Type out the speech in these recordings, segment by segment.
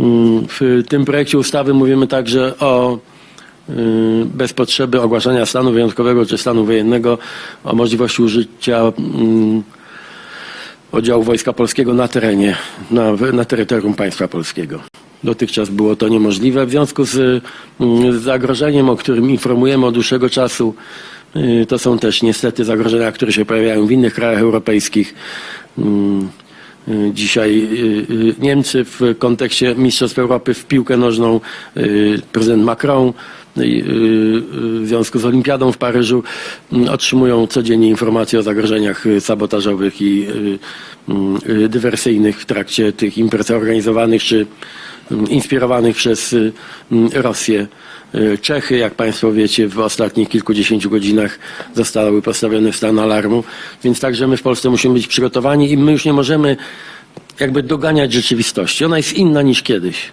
Mm, W tym projekcie ustawy mówimy także o y, bez potrzeby ogłaszania stanu wyjątkowego czy stanu wojennego, o możliwości użycia mm, oddziału Wojska Polskiego na terenie, na, na terytorium państwa polskiego. Dotychczas było to niemożliwe. W związku z, mm, z zagrożeniem, o którym informujemy od dłuższego czasu, y, to są też niestety zagrożenia, które się pojawiają w innych krajach europejskich. Y, Dzisiaj y, y, Niemcy w kontekście Mistrzostw Europy w piłkę nożną, prezydent Macron w związku z Olimpiadą w Paryżu otrzymują codziennie informacje o zagrożeniach sabotażowych i dywersyjnych w trakcie tych imprez organizowanych czy inspirowanych przez y, Rosję. Y, Czechy, jak Państwo wiecie, w ostatnich kilkudziesięciu godzinach zostały postawione w stan alarmu, więc także my w Polsce musimy być przygotowani i my już nie możemy jakby doganiać rzeczywistości. Ona jest inna niż kiedyś.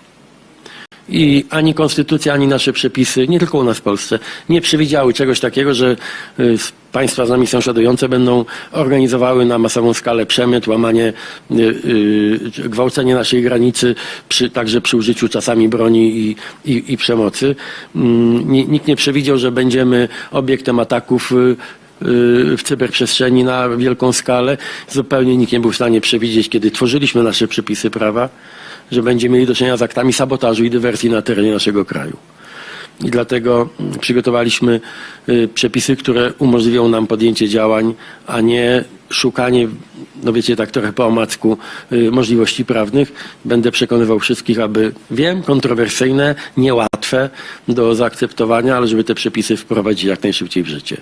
I ani konstytucja, ani nasze przepisy, nie tylko u nas w Polsce, nie przewidziały czegoś takiego, że y, państwa z nami sąsiadujące będą organizowały na masową skalę przemyt, łamanie, y, y, gwałcenie naszej granicy, przy, także przy użyciu czasami broni i, i, i przemocy. Mm, ni- Nikt nie przewidział, że będziemy obiektem ataków w cyberprzestrzeni na wielką skalę. Zupełnie nikt nie był w stanie przewidzieć, kiedy tworzyliśmy nasze przepisy prawa, że będziemy mieli do czynienia z aktami sabotażu i dywersji na terenie naszego kraju. I dlatego mm, przygotowaliśmy y, przepisy, które umożliwią nam podjęcie działań, a nie szukanie, no wiecie, tak trochę po omacku y, możliwości prawnych. Będę przekonywał wszystkich, aby, wiem, kontrowersyjne, niełatwe do zaakceptowania, ale żeby te przepisy wprowadzić jak najszybciej w życie.